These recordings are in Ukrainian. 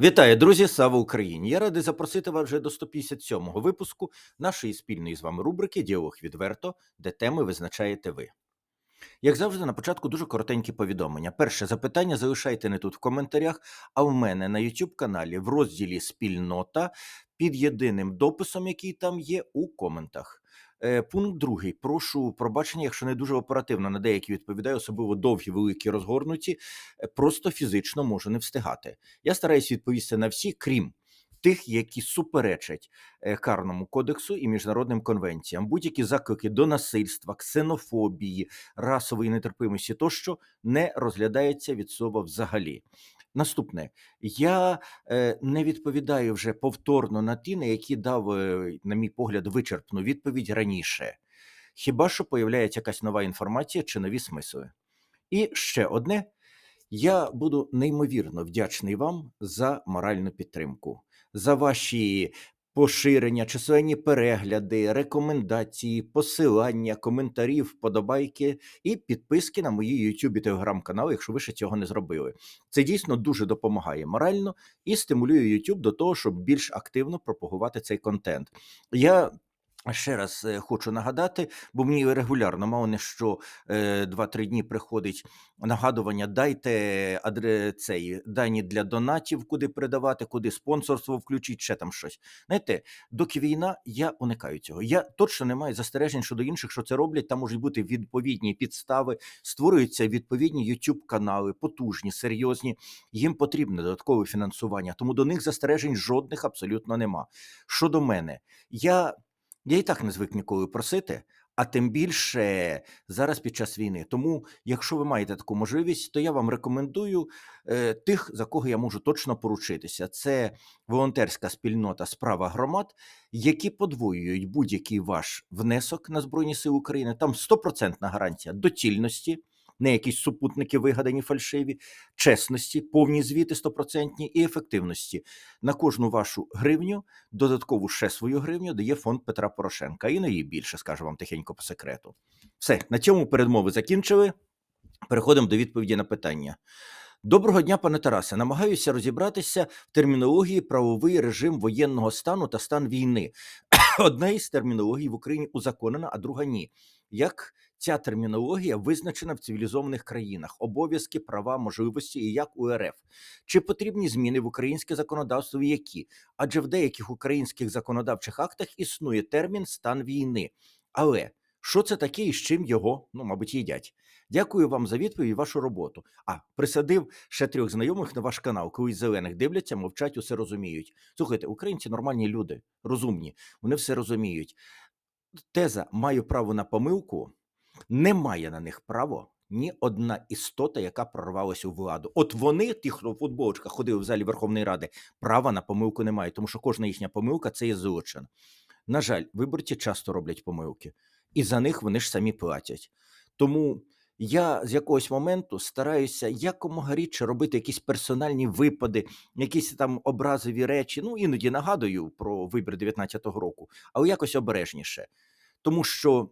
Вітаю, друзі! Слава Україні! Я радий запросити вас вже до 157-го випуску нашої спільної з вами рубрики Діалог відверто, де теми визначаєте ви. Як завжди, на початку дуже коротенькі повідомлення. Перше запитання залишайте не тут в коментарях, а в мене на YouTube каналі в розділі Спільнота під єдиним дописом, який там є, у коментах. Е, Пункт другий. Прошу пробачення, якщо не дуже оперативно на деякі відповідаю, особливо довгі, великі, розгорнуті, е, просто фізично можу не встигати. Я стараюсь відповісти на всі, крім тих, які суперечать е, карному кодексу і міжнародним конвенціям. Будь-які заклики до насильства, ксенофобії, расової нетерпимості тощо не розглядається від слова взагалі. Наступне, я е, не відповідаю вже повторно на ті, на які дав, е, на мій погляд, вичерпну відповідь раніше. Хіба що появляється якась нова інформація чи нові смисли? І ще одне: я буду неймовірно вдячний вам за моральну підтримку, за ваші поширення, численні перегляди, рекомендації, посилання, коментарі, вподобайки і підписки на мої YouTube і телеграм-канали, якщо ви ще цього не зробили. Це дійсно дуже допомагає морально і стимулює YouTube до того, щоб більш активно пропагувати цей контент. Я Ще раз е, хочу нагадати, бо мені регулярно, мало не що е, 2-3 дні приходить нагадування: дайте адре, цей дані для донатів, куди передавати, куди спонсорство включить, ще там щось. Знаєте, доки війна, я уникаю цього. Я точно не маю застережень щодо інших, що це роблять. Там можуть бути відповідні підстави, створюються відповідні youtube канали, потужні, серйозні. Їм потрібне додаткове фінансування, тому до них застережень жодних абсолютно нема. Щодо мене, я. Я і так не звик ніколи просити, а тим більше зараз під час війни. Тому, якщо ви маєте таку можливість, то я вам рекомендую е, тих, за кого я можу точно поручитися. Це волонтерська спільнота справа громад, які подвоюють будь-який ваш внесок на Збройні Сили України. Там стопроцентна гарантія доцільності не якісь супутники вигадані фальшиві, чесності, повні звіти стопроцентні і ефективності. На кожну вашу гривню, додаткову ще свою гривню дає фонд Петра Порошенка. І на її більше, скажу вам тихенько по секрету. Все, на цьому передмови закінчили. Переходимо до відповіді на питання. Доброго дня, пане Тарасе. Намагаюся розібратися в термінології правовий режим воєнного стану та стан війни. Одна із термінологій в Україні узаконена, а друга ні. Як ця термінологія визначена в цивілізованих країнах, обов'язки, права, можливості і як у РФ. Чи потрібні зміни в українське законодавство? Які? Адже в деяких українських законодавчих актах існує термін стан війни. Але що це таке і з чим його, ну, мабуть, їдять? Дякую вам за відповідь і вашу роботу. А присадив ще трьох знайомих на ваш канал, коли зелених дивляться, мовчать, усе розуміють. Слухайте, українці нормальні люди, розумні, вони все розуміють. Теза маю право на помилку не має на них право ні одна істота, яка прорвалася у владу. От вони, ті, хто в футболочках ходили в залі Верховної Ради, права на помилку не мають, тому що кожна їхня помилка це є злочин. На жаль, виборці часто роблять помилки, і за них вони ж самі платять. Тому я з якогось моменту стараюся якомога рідше робити якісь персональні випади, якісь там образові речі. Ну іноді нагадую про вибір 19-го року, але якось обережніше. Тому що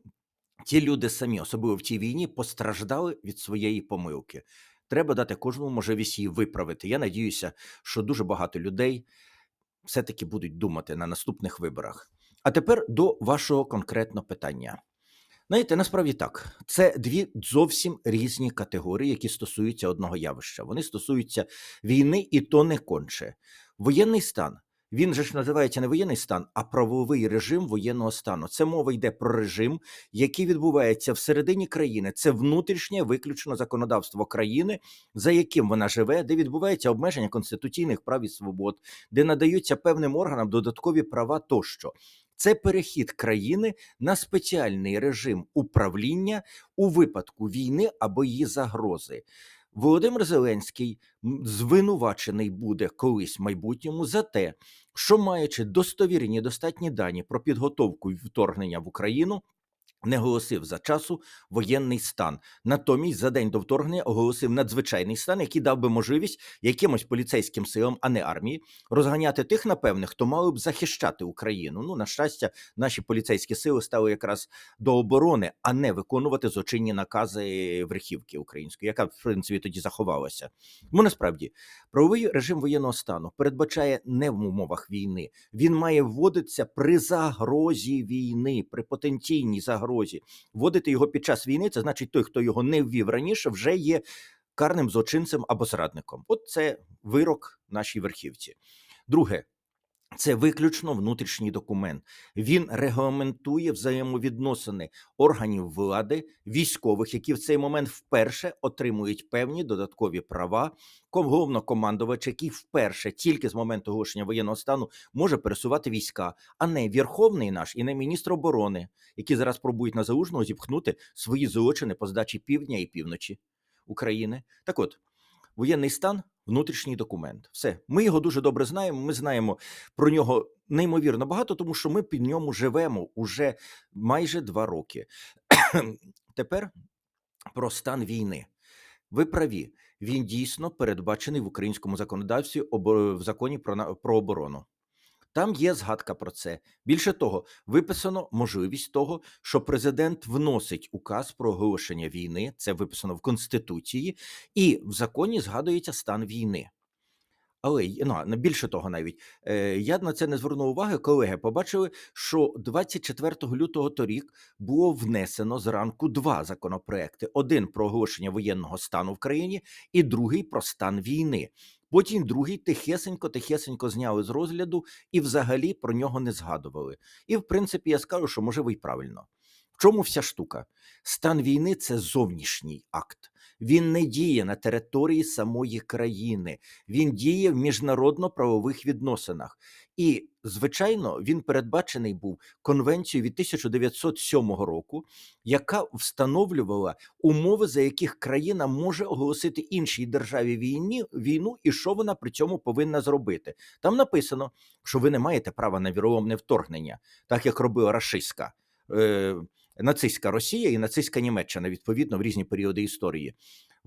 ті люди самі, особливо в цій війні, постраждали від своєї помилки. Треба дати кожному можливість її виправити. Я надіюся, що дуже багато людей все-таки будуть думати на наступних виборах. А тепер до вашого конкретного питання. Знаєте, насправді так, це дві зовсім різні категорії, які стосуються одного явища. Вони стосуються війни, і то не конче. Воєнний стан він же ж називається не воєнний стан, а правовий режим воєнного стану. Це мова йде про режим, який відбувається всередині країни. Це внутрішнє виключно законодавство країни, за яким вона живе, де відбувається обмеження конституційних прав і свобод, де надаються певним органам додаткові права тощо. Це перехід країни на спеціальний режим управління у випадку війни або її загрози. Володимир Зеленський звинувачений буде колись в майбутньому за те, що маючи достовірні достатні дані про підготовку вторгнення в Україну. Не оголосив за часу воєнний стан. Натомість за день до вторгнення оголосив надзвичайний стан, який дав би можливість якимось поліцейським силам, а не армії, розганяти тих, напевне, хто мали б захищати Україну. Ну, на щастя, наші поліцейські сили стали якраз до оборони, а не виконувати злочинні накази верхівки української, яка в принципі тоді заховалася. Тому насправді правовий режим воєнного стану передбачає не в умовах війни. Він має вводитися при загрозі війни, при потенційній загрозі. Вводити його під час війни це значить, той, хто його не ввів раніше, вже є карним злочинцем або зрадником. От це вирок нашій верхівці. Друге. Це виключно внутрішній документ. Він регламентує взаємовідносини органів влади, військових, які в цей момент вперше отримують певні додаткові права. Головнокомандувач, який вперше тільки з моменту оголошення воєнного стану може пересувати війська, а не Верховний наш і не міністр оборони, які зараз пробують на залужного зіпхнути свої злочини по здачі півдня і півночі України. Так от воєнний стан внутрішній документ. Все, ми його дуже добре знаємо. Ми знаємо про нього неймовірно багато, тому що ми під ньому живемо уже майже два роки. Тепер про стан війни. Ви праві, він дійсно передбачений в українському законодавстві в законі про, про оборону. Там є згадка про це. Більше того, виписано можливість того, що президент вносить указ про оголошення війни. Це виписано в Конституції, і в законі згадується стан війни. Але ну, більше того, навіть е, я на це не звернув уваги. Колеги побачили, що 24 лютого торік було внесено зранку два законопроекти: один про оголошення воєнного стану в країні, і другий про стан війни. Потім другий тихесенько, тихесенько зняли з розгляду і взагалі про нього не згадували. І в принципі я скажу, що можливо і правильно. В чому вся штука? Стан війни це зовнішній акт. Він не діє на території самої країни, він діє в міжнародно-правових відносинах. І, звичайно, він передбачений був конвенцією від 1907 року, яка встановлювала умови, за яких країна може оголосити іншій державі війні, війну, і що вона при цьому повинна зробити. Там написано, що ви не маєте права на віроломне вторгнення, так як робила рашистська. Е, Нацистська Росія і нацистська Німеччина відповідно в різні періоди історії.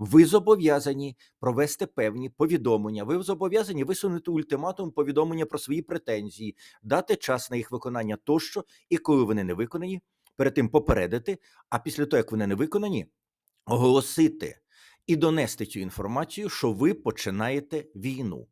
Ви зобов'язані провести певні повідомлення. Ви зобов'язані висунути ультиматум повідомлення про свої претензії, дати час на їх виконання тощо, і коли вони не виконані, перед тим попередити. А після того, як вони не виконані, оголосити і донести цю інформацію, що ви починаєте війну.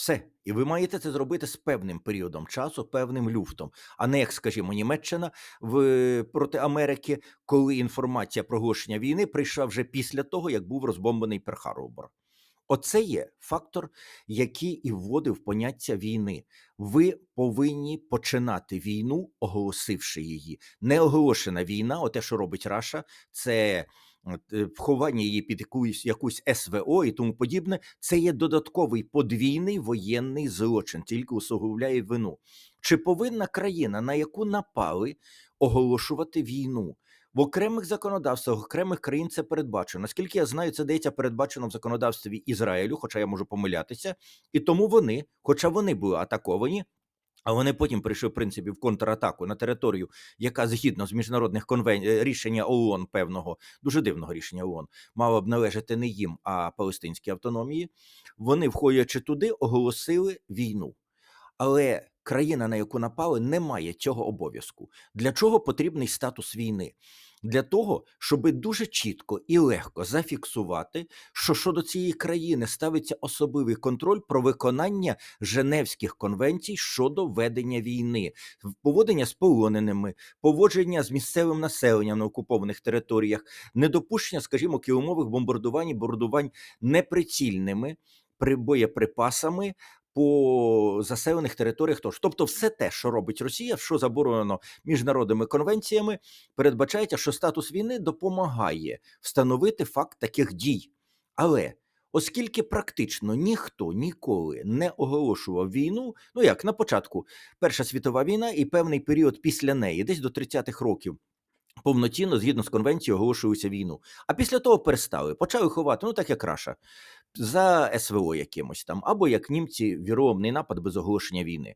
Все, і ви маєте це зробити з певним періодом часу, певним люфтом, а не як, скажімо, Німеччина в проти Америки, коли інформація про оголошення війни прийшла вже після того, як був розбомблений Перхаробор. Оце є фактор, який і вводив поняття війни. Ви повинні починати війну, оголосивши її. Не оголошена війна, оте, що робить Раша, це е, вховання її під якусь, якусь СВО і тому подібне. Це є додатковий подвійний воєнний злочин, тільки усугубляє вину. Чи повинна країна, на яку напали, оголошувати війну? В окремих законодавствах окремих країн це передбачено. Наскільки я знаю, це дається передбачено в законодавстві Ізраїлю, хоча я можу помилятися, і тому вони, хоча вони були атаковані. А вони потім прийшли, в принципі, в контратаку на територію, яка згідно з міжнародних конвен... е, рішення ООН певного дуже дивного рішення ООН, мала б належати не їм, а палестинській автономії. Вони, входячи туди, оголосили війну. Але країна, на яку напали, не має цього обов'язку. Для чого потрібний статус війни? Для того, щоб дуже чітко і легко зафіксувати, що щодо цієї країни ставиться особливий контроль про виконання Женевських конвенцій щодо ведення війни, поводження з полоненими, поводження з місцевим населенням на окупованих територіях, недопущення, скажімо, кіломових бомбардувань і бомбардувань неприцільними при боєприпасами по заселених територіях. Тож, тобто, все те, що робить Росія, що заборонено міжнародними конвенціями, передбачається, що статус війни допомагає встановити факт таких дій. Але оскільки практично ніхто ніколи не оголошував війну, ну як на початку Перша світова війна і певний період після неї, десь до 30-х років. Повноцінно, згідно з конвенцією, оголошуються війну. А після того перестали, почали ховати, ну так як Раша, за СВО якимось там, або як німці віроломний напад без оголошення війни.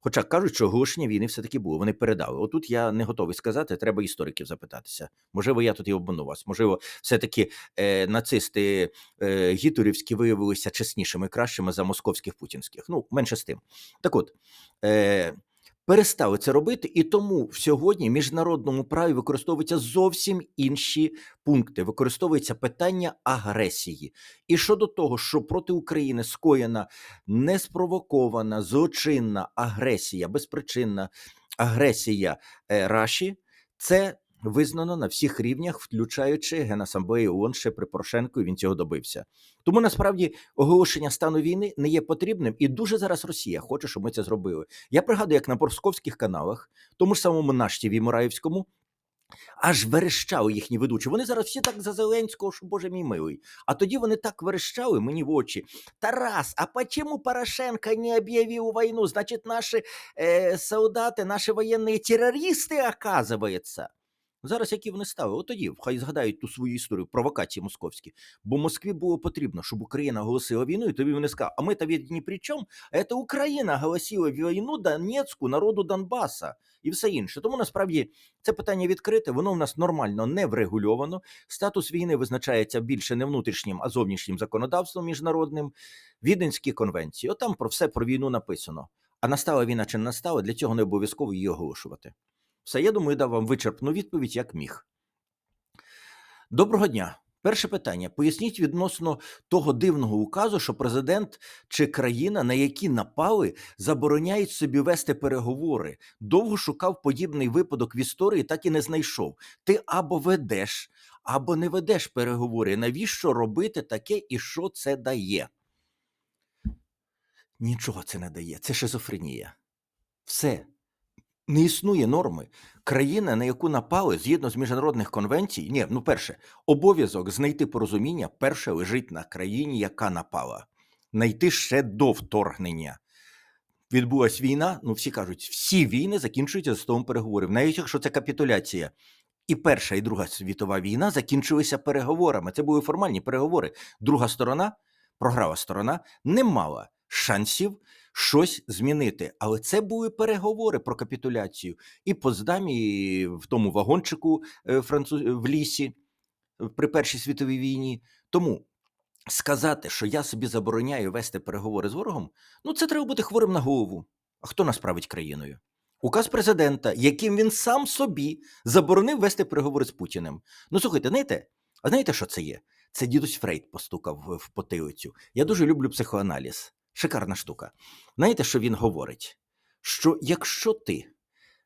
Хоча кажуть, що оголошення війни все-таки було. Вони передали. Отут я не готовий сказати, треба істориків запитатися. Можливо, я тут і обману вас. Можливо, все-таки е, нацисти е, гітлерівські виявилися чеснішими, кращими за московських путінських. Ну, менше з тим. Так от. Е, Перестали це робити, і тому сьогодні в міжнародному праві використовуються зовсім інші пункти. Використовується питання агресії. І щодо того, що проти України скоєна неспровокована злочинна агресія, безпричинна агресія е, Раші, це визнано на всіх рівнях, включаючи Генасамблею ООН ще при Порошенку. і Він цього добився. Тому насправді оголошення стану війни не є потрібним, і дуже зараз Росія хоче, щоб ми це зробили. Я пригадую, як на московських каналах, тому ж самому наш ТВ Мураївському. Аж верещали їхні ведучі. Вони зараз всі так за Зеленського, що Боже мій милий. А тоді вони так верещали мені в очі. Тарас, а почему Порошенко не объявил войну? Значит, наши э, солдати, наші воєнні терористи, оказывается. Зараз які вони стали? От тоді хай згадають ту свою історію провокації московські. Бо Москві було потрібно, щоб Україна оголосила війну, і тобі вони сказали, а ми то від ні при чому, а це Україна оголосила війну Донецьку народу Донбаса і все інше. Тому насправді це питання відкрите, воно в нас нормально не врегульовано. Статус війни визначається більше не внутрішнім, а зовнішнім законодавством міжнародним. Віденські конвенції. От там про все про війну написано. А настала війна чи не настала, для цього не обов'язково її оголошувати. Все, я думаю, дав вам вичерпну відповідь, як міг. Доброго дня. Перше питання. Поясніть відносно того дивного указу, що президент чи країна, на які напали, забороняють собі вести переговори. Довго шукав подібний випадок в історії, так і не знайшов. Ти або ведеш, або не ведеш переговори. Навіщо робити таке і що це дає? Нічого це не дає. Це шизофренія. Все. Не існує норми. Країна, на яку напали згідно з міжнародних конвенцій, ні, ну перше, обов'язок знайти порозуміння перше лежить на країні, яка напала. Найти ще до вторгнення. Відбулась війна, ну всі кажуть, всі війни закінчуються за столом переговорів, навіть якщо це капітуляція. І Перша і Друга світова війна закінчилися переговорами. Це були формальні переговори. Друга сторона, програва сторона, не мала шансів щось змінити. Але це були переговори про капітуляцію. І Поздамі, і в тому вагончику е, француз... в лісі е, при Першій світовій війні. Тому сказати, що я собі забороняю вести переговори з ворогом, ну це треба бути хворим на голову. А хто нас править країною? Указ президента, яким він сам собі заборонив вести переговори з Путіним. Ну слухайте, знаєте, а знаєте, що це є? Це дідусь Фрейд постукав в потилицю. Я дуже люблю психоаналіз. Шикарна штука. Знаєте, що він говорить? Що якщо ти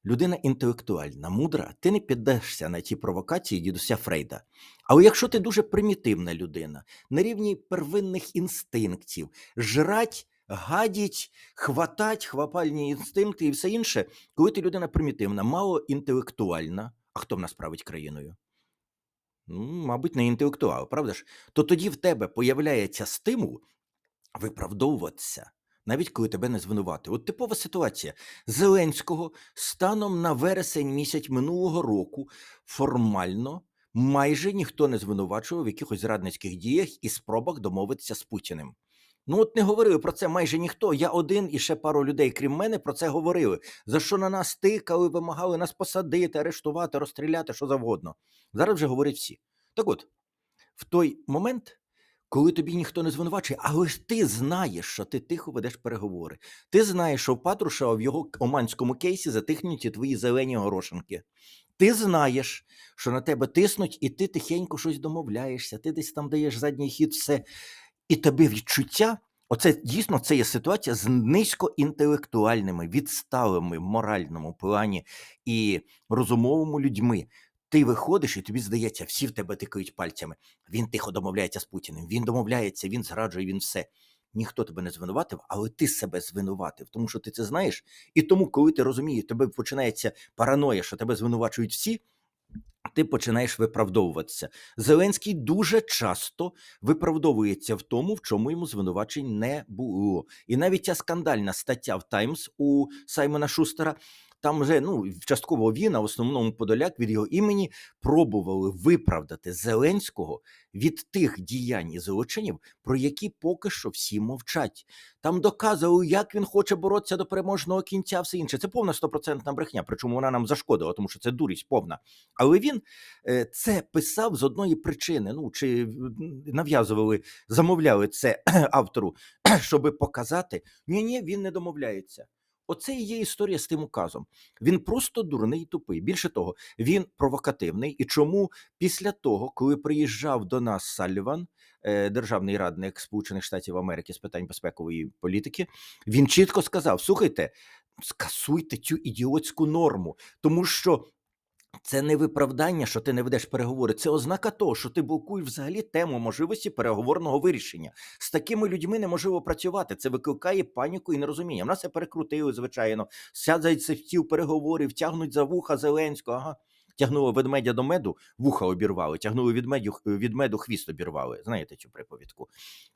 людина інтелектуальна, мудра, ти не піддашся на ті провокації дідуся Фрейда. Але якщо ти дуже примітивна людина, на рівні первинних інстинктів, жрать, гадіть, хватать, хвапальні інстинкти і все інше, коли ти людина примітивна, мало інтелектуальна, а хто в нас править країною? Ну, мабуть, не інтелектуал, правда ж? То тоді в тебе появляється стимул виправдовуватися, навіть коли тебе не звинувати. От типова ситуація. Зеленського станом на вересень місяць минулого року формально майже ніхто не звинувачував в якихось зрадницьких діях і спробах домовитися з Путіним. Ну, от не говорили про це майже ніхто. Я один і ще пару людей, крім мене, про це говорили. За що на нас тикали, вимагали нас посадити, арештувати, розстріляти, що завгодно. Зараз вже говорять всі. Так от, в той момент, коли тобі ніхто не звинувачує, але ж ти знаєш, що ти тихо ведеш переговори. Ти знаєш, що в Патрушева в його оманському кейсі затихнуті твої зелені горошинки. Ти знаєш, що на тебе тиснуть, і ти тихенько щось домовляєшся, ти десь там даєш задній хід, все. І тобі відчуття, оце дійсно це є ситуація з низькоінтелектуальними, відсталими в моральному плані і розумовими людьми. Ти виходиш, і тобі здається, всі в тебе тикають пальцями. Він тихо домовляється з Путіним, він домовляється, він зраджує, він все. Ніхто тебе не звинуватив, але ти себе звинуватив, тому що ти це знаєш. І тому, коли ти розумієш, тебе починається параноя, що тебе звинувачують всі, ти починаєш виправдовуватися. Зеленський дуже часто виправдовується в тому, в чому йому звинувачень не було. І навіть ця скандальна стаття в Таймс у Саймона Шустера. Там вже ну частково він, а в основному Подоляк від його імені пробували виправдати Зеленського від тих діянь і злочинів, про які поки що всі мовчать. там доказував, як він хоче боротися до переможного кінця, все інше. Це повна стопроцентна брехня, причому вона нам зашкодила, тому що це дурість повна. Але він е, це писав з одної причини. Ну чи нав'язували, замовляли це автору, щоб показати, ні, ні, він не домовляється. Оце і є історія з тим указом. Він просто дурний і тупий. Більше того, він провокативний. І чому після того, коли приїжджав до нас Салліван, е, державний радник Сполучених Штатів Америки з питань безпекової політики, він чітко сказав: слухайте, скасуйте цю ідіотську норму, тому що. Це не виправдання, що ти не ведеш переговори. Це ознака того, що ти блокуєш взагалі тему можливості переговорного вирішення. З такими людьми неможливо працювати. Це викликає паніку і нерозуміння. В нас це перекрутили, звичайно. Сядуть в стіл переговорів, тягнуть за вуха Зеленського. Ага. Тягнули ведмедя до меду, вуха обірвали, тягнули від меду, від меду хвіст обірвали. Знаєте цю приповідку.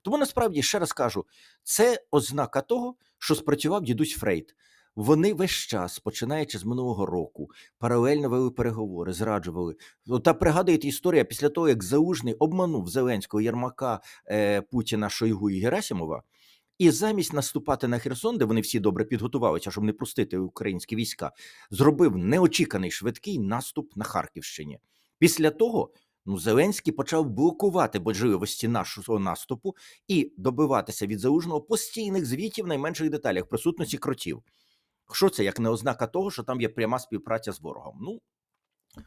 Тому насправді ще раз кажу: це ознака того, що спрацював дідусь Фрейд. Вони весь час, починаючи з минулого року, паралельно вели переговори, зраджували. Ну, Та пригадуєте історія після того, як Заужний обманув Зеленського Єрмака, е, Путіна, Шойгу і Герасимова, і замість наступати на Херсон, де вони всі добре підготувалися, щоб не пустити українські війська, зробив неочіканий швидкий наступ на Харківщині. Після того. Ну, Зеленський почав блокувати можливості нашого наступу і добиватися від заужного постійних звітів в найменших деталях присутності кротів. Що це як не ознака того, що там є пряма співпраця з ворогом? Ну,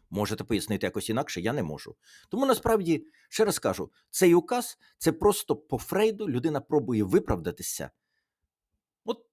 можете пояснити якось інакше, я не можу. Тому насправді, ще раз кажу, цей указ це просто по Фрейду людина пробує виправдатися, от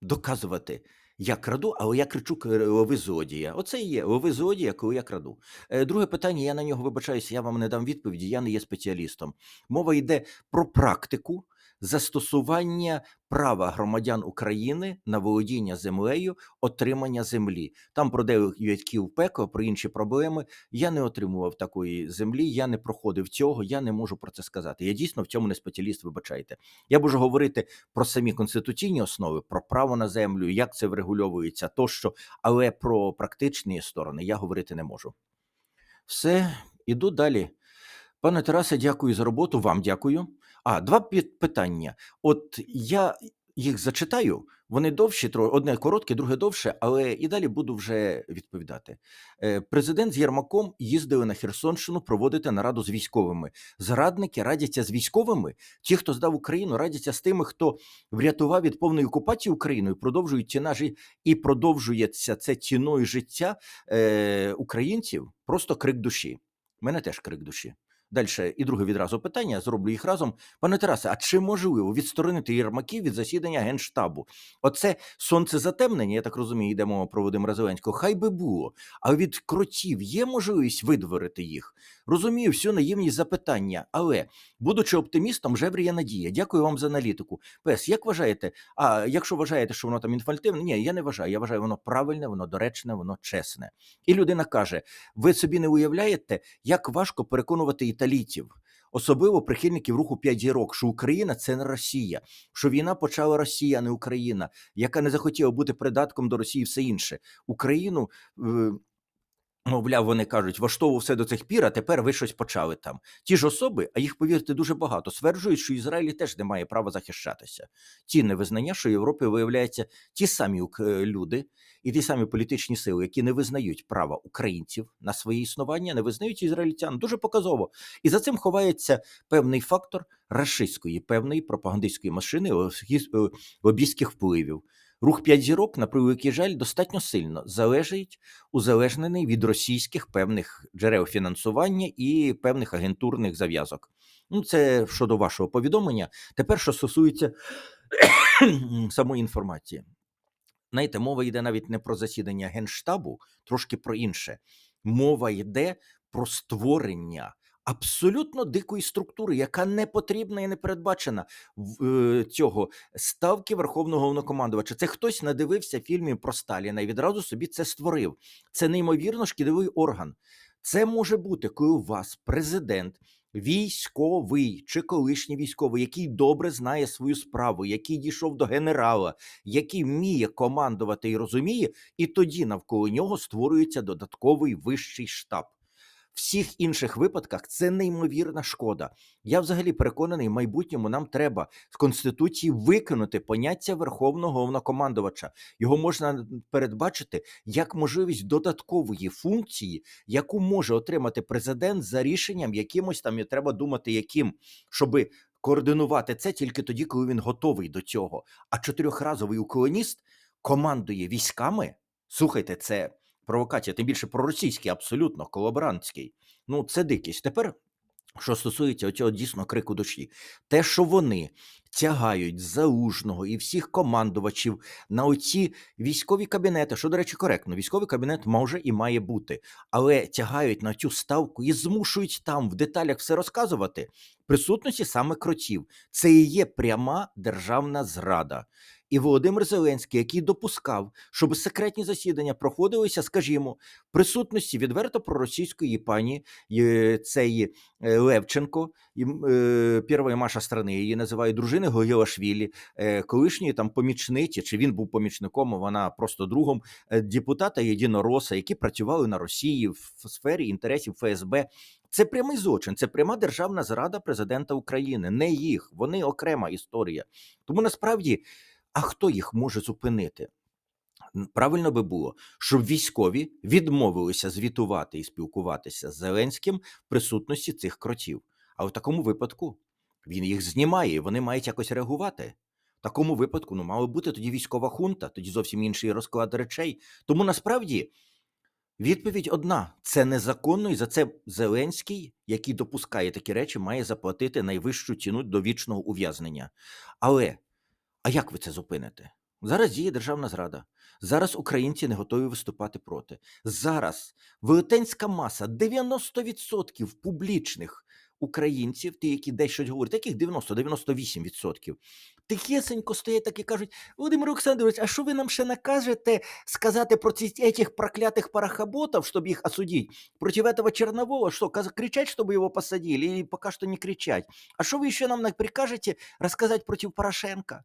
доказувати. Я краду, але я кричу лови злодія. Оце і є лови злодія, коли я краду. Е, Друге питання, я на нього вибачаюся, я вам не дам відповіді, я не є спеціалістом. Мова йде про практику застосування права громадян України на володіння землею, отримання землі. Там про деяків пекло, про інші проблеми. Я не отримував такої землі, я не проходив цього, я не можу про це сказати. Я дійсно в цьому не спеціаліст, вибачайте. Я можу говорити про самі конституційні основи, про право на землю, як це врегульовується тощо, але про практичні сторони я говорити не можу. Все, іду далі. Пане Тарасе, дякую за роботу. Вам дякую. А, два питання. От я їх зачитаю, вони довші, одне коротке, друге довше, але і далі буду вже відповідати. Е, Президент з Єрмаком їздили на Херсонщину проводити нараду з військовими. Зрадники радяться з військовими. Ті, хто здав Україну, радяться з тими, хто врятував від повної окупації Україною, продовжують тінажі і продовжується це ціною життя е, українців. Просто крик душі. У мене теж крик душі. Далі і друге відразу питання, зроблю їх разом. Пане Тарасе, а чи можливо відсторонити Єрмаків від засідання Генштабу? Оце сонцезатемнення, я так розумію, йде мова про Володимира Зеленського, хай би було. А від кротів є можливість видворити їх? Розумію, всю наївність запитання, але, будучи оптимістом, жевріє надія. Дякую вам за аналітику. Пес, як вважаєте? А якщо вважаєте, що воно там інфальтивне, ні, я не вважаю. Я вважаю, воно правильне, воно доречне, воно чесне. І людина каже: ви собі не уявляєте, як важко переконувати італійців, особливо прихильників руху 5 зірок, що Україна це не Росія, що війна почала Росія, а не Україна, яка не захотіла бути придатком до Росії, все інше. Україну. Е, Мовляв, вони кажуть, влаштовував все до цих пір, а тепер ви щось почали там. Ті ж особи, а їх повірте дуже багато, стверджують, що Ізраїль теж не має права захищатися. Ті невизнання, що в Європі виявляється ті самі е, люди і ті самі політичні сили, які не визнають права українців на своє існування, не визнають ізраїльтян. Дуже показово. І за цим ховається певний фактор рашистської, певної пропагандистської машини лобістських- е, впливів. Рух п'ять зірок, на превеликий жаль, достатньо сильно залежить узалежнений від російських певних джерел фінансування і певних агентурних зав'язок. Ну, це щодо вашого повідомлення. Тепер, що стосується самої інформації. Знаєте, мова йде навіть не про засідання Генштабу, трошки про інше. Мова йде про створення абсолютно дикої структури, яка не потрібна і не передбачена в е, цього ставки Верховного Головнокомандувача. Це хтось надивився фільмів про Сталіна і відразу собі це створив. Це неймовірно шкідливий орган. Це може бути, коли у вас президент. Військовий чи колишній військовий, який добре знає свою справу, який дійшов до генерала, який вміє командувати і розуміє, і тоді навколо нього створюється додатковий вищий штаб. Всіх інших випадках це неймовірна шкода. Я взагалі переконаний, в майбутньому нам треба з конституції викинути поняття верховного головнокомандувача. Його можна передбачити як можливість додаткової функції, яку може отримати президент за рішенням якимось там і треба думати, яким, щоби координувати це тільки тоді, коли він готовий до цього. А чотирьохразовий уклоніст командує військами. Слухайте, це провокація, тим більше проросійський, абсолютно колаборантський. Ну, це дикість. Тепер, що стосується цього дійсно крику душі, те, що вони тягають залужного і всіх командувачів на оці військові кабінети, що, до речі, коректно, військовий кабінет може і має бути, але тягають на цю ставку і змушують там в деталях все розказувати. Присутності саме кротів. Це і є пряма державна зрада. І Володимир Зеленський, який допускав, щоб секретні засідання проходилися, скажімо, присутності відверто проросійської пані е, цей Левченко, е, Маша страни, її називають дружини Гогілашвілі, е, колишньої там помічниці, чи він був помічником, вона просто другом депутата Єдинороса, які працювали на Росії в сфері інтересів ФСБ. Це прямий злочин, це пряма державна зрада президента України, не їх. Вони окрема історія. Тому насправді. А хто їх може зупинити? Правильно би було, щоб військові відмовилися звітувати і спілкуватися з Зеленським в присутності цих кротів. А в такому випадку він їх знімає, і вони мають якось реагувати. В такому випадку ну, мала бути тоді військова хунта, тоді зовсім інший розклад речей. Тому насправді відповідь одна: це незаконно, і за це Зеленський, який допускає такі речі, має заплатити найвищу ціну довічного ув'язнення. Але а як ви це зупините? Зараз діє державна зрада. Зараз українці не готові виступати проти. Зараз велетенська маса 90% публічних українців, ті, які десь щось говорять, таких 90-98%, тихесенько стоять так і кажуть: Володимир Олександрович, а що ви нам ще накажете сказати про ці этих проклятих парахоботов, щоб їх осудити? Проти этого Чернового, что, каз- кричать, чтобы его посадили, или пока что не кричать? А що ви еще нам на- прикажете розказати проти Порошенка?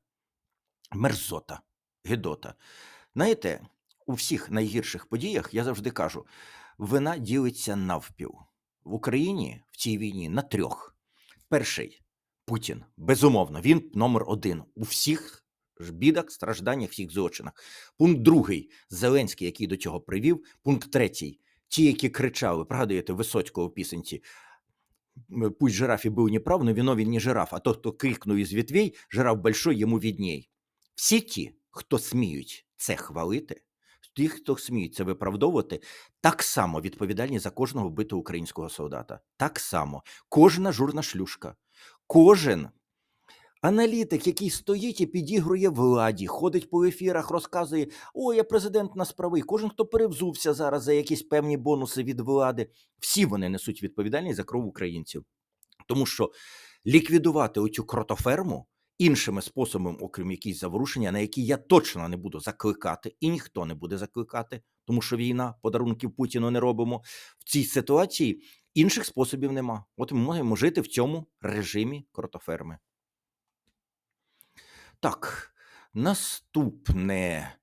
мерзота, гидота. Знаєте, у всіх найгірших подіях я завжди кажу: вина ділиться навпіл. В Україні в цій війні на трьох. Перший Путін, безумовно, він номер один у всіх бідах, стражданнях, всіх злочинах. Пункт другий Зеленський, який до цього привів. Пункт третій. Ті, які кричали, пригадуєте Висоцького в пісенці. Пусть жираф и был неправ, но виновен не жираф, а тот, хто крикнув із вітвей, жираф большой, йому відній. Всі ті, хто сміють це хвалити, ті, хто сміють це виправдовувати, так само відповідальні за кожного вбитого українського солдата. Так само. Кожна журна шлюшка, кожен аналітик, який стоїть і підігрує владі, ходить по ефірах, розказує: ой, я президент нас правий. Кожен, хто перевзувся зараз за якісь певні бонуси від влади, всі вони несуть відповідальність за кров українців. Тому що ліквідувати оцю кротоферму іншими способами, окрім якісь заворушення, на які я точно не буду закликати, і ніхто не буде закликати, тому що війна, подарунків Путіну не робимо. В цій ситуації інших способів нема. От ми можемо жити в цьому режимі кротоферми. Так, наступне.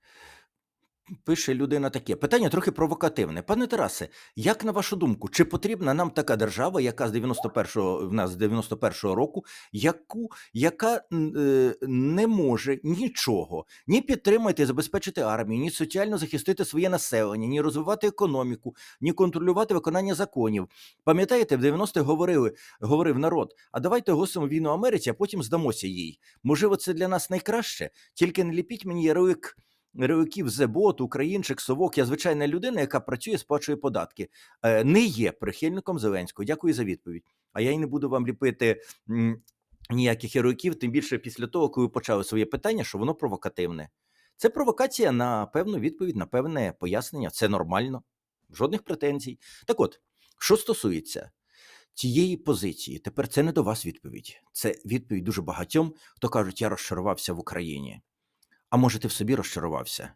Пише людина таке. Питання трохи провокативне. Пане Тарасе, як на вашу думку, чи потрібна нам така держава, яка з 91-го, в нас з 91-го року, яку, яка е, не може нічого ні підтримати забезпечити армію, ні соціально захистити своє населення, ні розвивати економіку, ні контролювати виконання законів? Пам'ятаєте, в 90-х говорили, говорив народ, а давайте оголосимо війну Америці, а потім здамося їй. Можливо, це для нас найкраще, тільки не ліпіть мені ярлик Ревиків, Зебот, Українчик, Совок, я звичайна людина, яка працює, сплачує податки. Е, Не є прихильником Зеленського. Дякую за відповідь. А я й не буду вам ліпити ніяких героїків, тим більше після того, коли ви почали своє питання, що воно провокативне. Це провокація на певну відповідь, на певне пояснення. Це нормально, жодних претензій. Так от, що стосується цієї позиції, тепер це не до вас відповідь. Це відповідь дуже багатьом, хто кажуть, я розчарувався в Україні. А може, ти в собі розчарувався?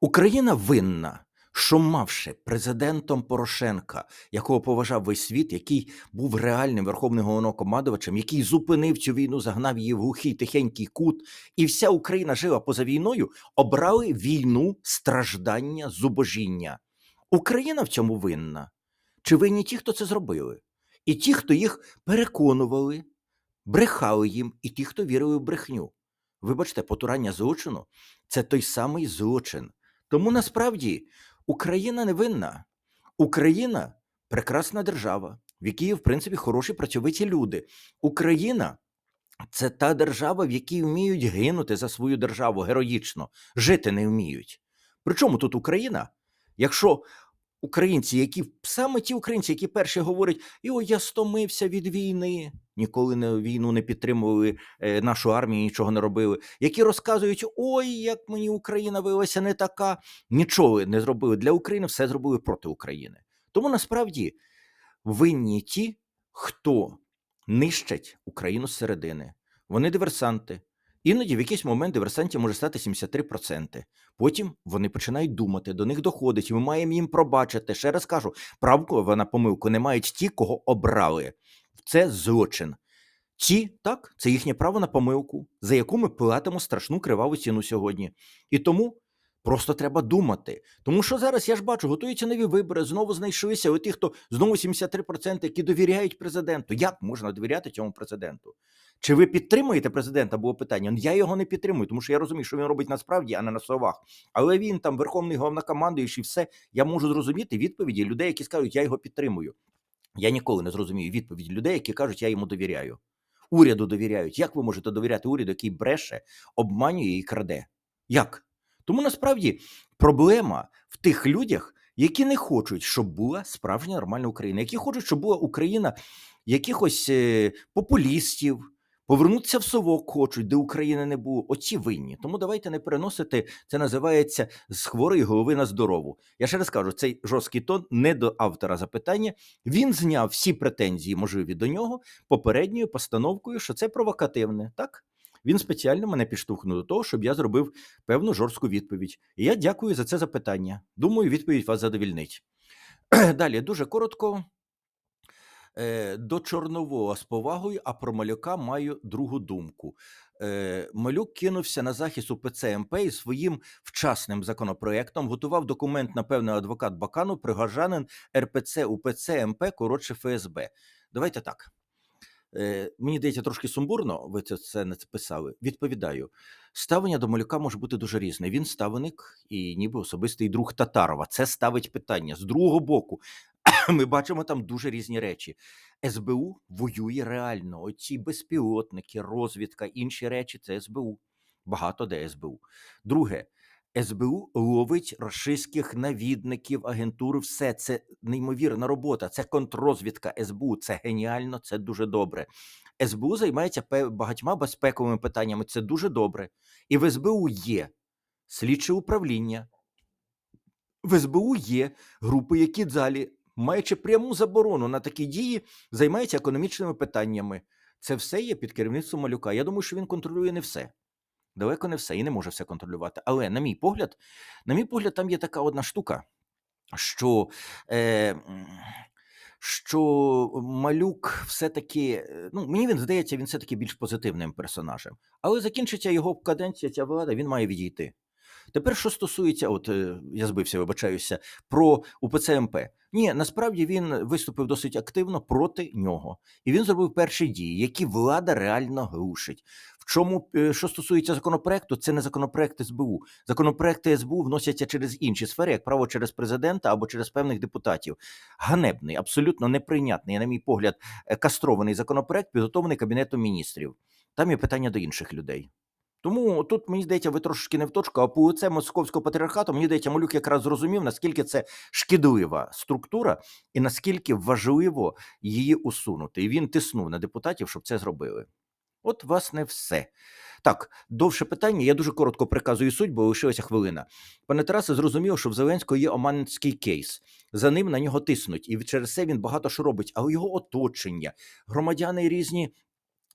Україна винна, що мавши президентом Порошенка, якого поважав весь світ, який був реальним верховним головнокомандувачем, який зупинив цю війну, загнав її в глухий тихенький кут, і вся Україна жила поза війною, обрали війну, страждання, зубожіння. Україна в цьому винна. Чи винні ті, хто це зробили? І ті, хто їх переконували, брехали їм, і ті, хто вірили в брехню. Вибачте, потурання злочину це той самий злочин. Тому насправді Україна не винна. Україна прекрасна держава, в якій в принципі, хороші працьовиті люди. Україна це та держава, в якій вміють гинути за свою державу героїчно, жити не вміють. Причому тут Україна, якщо українці, які саме ті українці, які перші говорять, йо, я стомився від війни, ніколи не війну не підтримували е, нашу армію, нічого не робили, які розказують, ой, як мені Україна виявилася не така, нічого не зробили для України, все зробили проти України. Тому насправді винні ті, хто нищать Україну зсередини. Вони диверсанти. Іноді в якийсь момент диверсантів може стати 73%. Потім вони починають думати, до них доходить, ми маємо їм пробачити. Ще раз кажу, правку на помилку не мають ті, кого обрали. Це злочин. Ті, так, це їхнє право на помилку, за яку ми платимо страшну криваву ціну сьогодні. І тому просто треба думати. Тому що зараз я ж бачу, готуються нові вибори, знову знайшлися ті, хто знову 73%, які довіряють президенту. Як можна довіряти цьому президенту? Чи ви підтримуєте президента? Було питання. Ну, Я його не підтримую, тому що я розумію, що він робить насправді, а не на словах. Але він там верховний головнокомандуючий, все я можу зрозуміти відповіді людей, які скажуть, я його підтримую. Я ніколи не зрозумію відповіді людей, які кажуть, я йому довіряю. Уряду довіряють. Як ви можете довіряти уряду, який бреше, обманює і краде? Як? Тому насправді проблема в тих людях, які не хочуть, щоб була справжня нормальна Україна, які хочуть, щоб була Україна якихось е, популістів, повернутися в совок хочуть, де України не було. Оці винні. Тому давайте не переносити. Це називається з хворої голови на здорову. Я ще раз кажу, цей жорсткий тон не до автора запитання. Він зняв всі претензії, можливі до нього, попередньою постановкою, що це провокативне. Так він спеціально мене підштовхнув до того, щоб я зробив певну жорстку відповідь. І я дякую за це запитання. Думаю, відповідь вас задовільнить. Далі дуже коротко. Е, До Чорнового з повагою, а про малюка маю другу думку. Е, Малюк кинувся на захист УПЦ МП і своїм вчасним законопроектом готував документ, напевне, адвокат Бакану, пригожанин РПЦ УПЦ МП, коротше ФСБ. Давайте так. Е, Мені здається, трошки сумбурно, ви це, це не писали. Відповідаю, ставлення до малюка може бути дуже різне. Він ставленик і ніби особистий друг Татарова. Це ставить питання. З другого боку, ми бачимо там дуже різні речі. СБУ воює реально. Оці безпілотники, розвідка, інші речі це СБУ. Багато де СБУ. Друге, СБУ ловить російських навідників, агентур. Все це неймовірна робота. Це контррозвідка СБУ. Це геніально, це дуже добре. СБУ займається багатьма безпековими питаннями. Це дуже добре. І в СБУ є слідче управління. В СБУ є групи, які далі, маючи пряму заборону на такі дії, займаються економічними питаннями. Це все є під керівництвом малюка. Я думаю, що він контролює не все. Далеко не все і не може все контролювати. Але, на мій погляд, на мій погляд, там є така одна штука, що, е, що малюк все-таки, ну, мені він здається, він все-таки більш позитивним персонажем. Але закінчиться його каденція, ця влада, він має відійти. Тепер, що стосується, от е, я збився, вибачаюся, про УПЦ МП. Ні, насправді він виступив досить активно проти нього, і він зробив перші дії, які влада реально глушить. В чому е, що стосується законопроекту, це не законопроект СБУ. Законопроекти СБУ вносяться через інші сфери, як право через президента або через певних депутатів. Ганебний, абсолютно неприйнятний, на мій погляд, е, кастрований законопроект, підготовлений кабінетом міністрів. Там є питання до інших людей. Тому тут мені здається, ви трошки не в точку, а по це московського патріархату, мені здається, малюк якраз зрозумів, наскільки це шкідлива структура і наскільки важливо її усунути. І він тиснув на депутатів, щоб це зробили. От, власне, все. Так, довше питання. Я дуже коротко приказую суть, бо лишилася хвилина. Пане Тарасе, зрозуміло, що в Зеленського є оманський кейс. За ним на нього тиснуть, і через це він багато що робить. Але його оточення, громадяни різні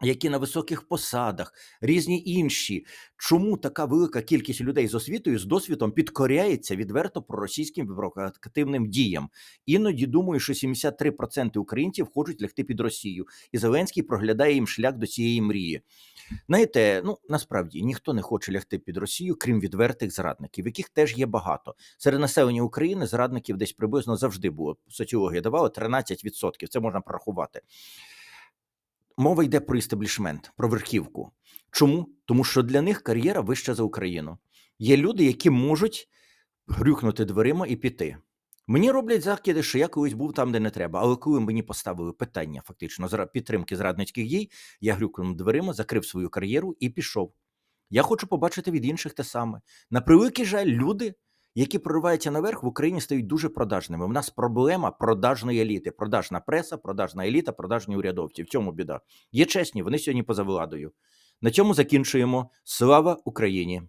які на високих посадах, різні інші. Чому така велика кількість людей з освітою, з досвідом підкоряється відверто проросійським провокативним діям? Іноді думаю, що 73% українців хочуть лягти під Росію, і Зеленський проглядає їм шлях до цієї мрії. Знаєте, ну насправді ніхто не хоче лягти під Росію, крім відвертих зрадників, яких теж є багато. Серед населення України зрадників десь приблизно завжди було. Соціологія давала 13%. Це можна порахувати. Мова йде про істеблішмент, про верхівку. Чому? Тому що для них кар'єра вища за Україну. Є люди, які можуть грюкнути дверима і піти. Мені роблять закиди, що я колись був там, де не треба. Але коли мені поставили питання фактично зра- підтримки зрадницьких дій, я грюкнув дверима, закрив свою кар'єру і пішов. Я хочу побачити від інших те саме. На превеликий жаль, люди, які прориваються наверх, в Україні стають дуже продажними. У нас проблема продажної еліти, продажна преса, продажна еліта, продажні урядовці. В цьому біда. Є чесні, вони сьогодні поза владою. На цьому закінчуємо. Слава Україні!